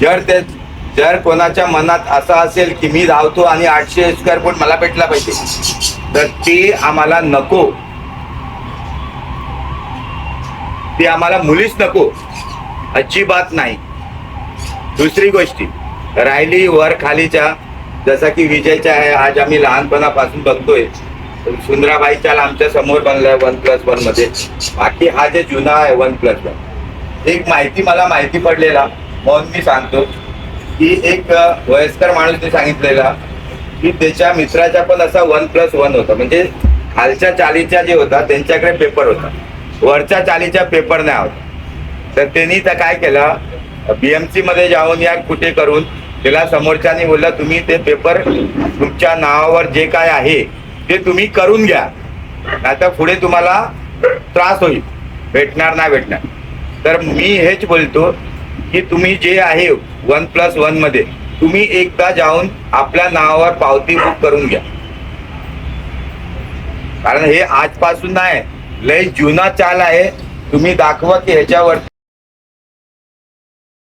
जर ते जर कोणाच्या मनात असं असेल की मी धावतो आणि आठशे स्क्वेअर फूट मला भेटला पाहिजे तर ती आम्हाला नको. ती आम्हाला मुलीच नको. अजिबात नाही. दुसरी गोष्टी राहिली वर खालीच्या जसा की विजयच्या आहे आज आम्ही लहानपणापासून बघतोय. सुंदराबाईच्या आमच्यासमोर बनलाय वन प्लस वनमध्ये बाकी हा जे जुना आहे वन प्लस वन. एक माहिती मला माहिती पडलेला म्हणून मी सांगतो की एक वयस्कर माणूसने सांगितलेला की त्याच्या मित्राच्या पण असा वन प्लस वन होता. म्हणजे खालच्या चालीच्या जे होता त्यांच्याकडे पेपर होता. वरच्या चालीच्या पेपर नाही होता. तर त्यांनी तर काय केलं बीएमसी मध्ये जाऊन या कुठे करून त्याला समोरच्यानी बोलला तुम्ही ते पेपर तुमच्या नावावर जे काय आहे ते तुम्ही करून घ्या. आता पुढे तुम्हाला त्रास होईल. भेटणार नाही भेटणार. तर मी हेच बोलतो की तुम्ही जे आहे वन प्लस वनमध्ये तुम्ही एकदा जाऊन आपल्या नावावर पावती बुक करून घ्या. कारण हे आजपासून नाही लय जुना चाल आहे. तुम्ही दाखवा की ह्याच्यावर